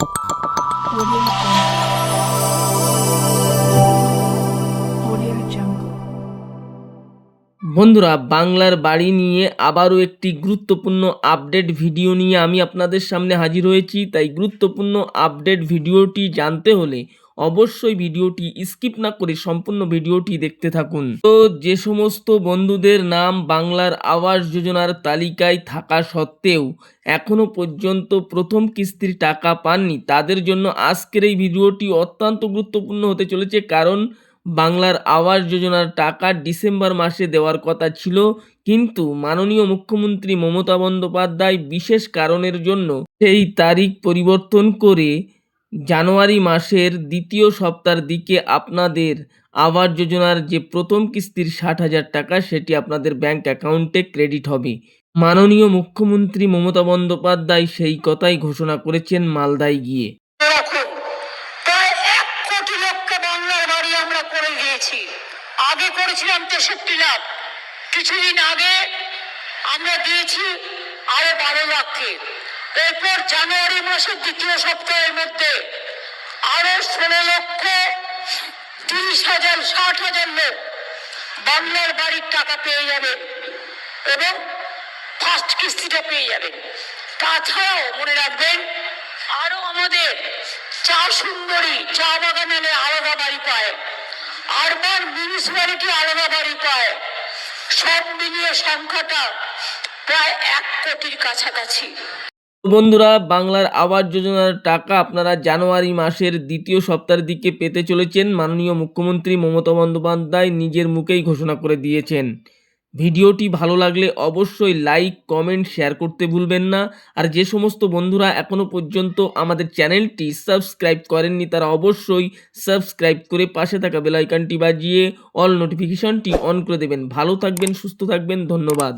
Audio বন্ধুরা, বাংলার বাড়ি নিয়ে আবারও একটি গুরুত্বপূর্ণ আপডেট ভিডিও নিয়ে আমি আপনাদের সামনে হাজির হয়েছি। তাই গুরুত্বপূর্ণ আপডেট ভিডিওটি জানতে হলে অবশ্যই ভিডিওটি স্কিপ না করে সম্পূর্ণ ভিডিওটি দেখতে থাকুন। তো যে সমস্ত বন্ধুদের নাম বাংলার আবাস যোজনার তালিকায় থাকা সত্ত্বেও এখনও পর্যন্ত প্রথম কিস্তির টাকা পাননি, তাদের জন্য আজকের এই ভিডিওটি অত্যন্ত গুরুত্বপূর্ণ হতে চলেছে। কারণ বাংলার আবাস যোজনার টাকা ডিসেম্বর মাসে দেওয়ার কথা ছিল, কিন্তু মাননীয় মুখ্যমন্ত্রী মমতা বন্দ্যোপাধ্যায় বিশেষ কারণের জন্য সেই তারিখ পরিবর্তন করে জানুয়ারি মাসের দ্বিতীয় সপ্তাহের দিকে আপনাদের আবাস যোজনার যে প্রথম কিস্তির ষাট হাজার টাকা, সেটি আপনাদের ব্যাংক অ্যাকাউন্টে ক্রেডিট হবে। মাননীয় মুখ্যমন্ত্রী মমতা বন্দ্যোপাধ্যায় সেই কথাই ঘোষণা করেছেন মালদায় গিয়ে। কোটি লোককে বাংলার বাড়ি আমরা করে দিয়েছি। আগে করেছিলাম তেষট্টি লাখ। কিছুদিন আগে আমরা দিয়েছি আরও বারো লাখকে। এরপর জানুয়ারি মাসের দ্বিতীয় সপ্তাহের মধ্যে আরও ষোলো লক্ষ তিরিশ হাজার, ষাট হাজার লোক বাংলার বাড়ির টাকা পেয়ে যাবেন এবং ফার্স্ট কিস্তিটা পেয়ে যাবেন তাছাড়াও মনে রাখবেন, আরও আমাদের চা সুন্দরী, চা বাগানে আলাদা বাড়ি পায়। আরবান মিউনিসিপ্যালিটি আলাদা বাড়ি পায়। সব মিলিয়ে সংখ্যাটা প্রায় এক কোটির কাছাকাছি। বন্ধুরা, বাংলার আবাস যোজনার টাকা আপনারা জানুয়ারি মাসের দ্বিতীয় সপ্তাহের দিকে পেতে চলেছেন। মাননীয় মুখ্যমন্ত্রী মমতা বন্দ্যোপাধ্যায় নিজের মুখেই ঘোষণা করে দিয়েছেন। ভিডিওটি ভালো লাগলে অবশ্যই লাইক, কমেন্ট, শেয়ার করতে ভুলবেন না। আর যে সমস্ত বন্ধুরা এখনও পর্যন্ত আমাদের চ্যানেলটি সাবস্ক্রাইব করেননি, তারা অবশ্যই সাবস্ক্রাইব করে পাশে থাকা বেলাইকানটি বাজিয়ে অল নোটিফিকেশনটি অন করে দেবেন। ভালো থাকবেন, সুস্থ থাকবেন, ধন্যবাদ।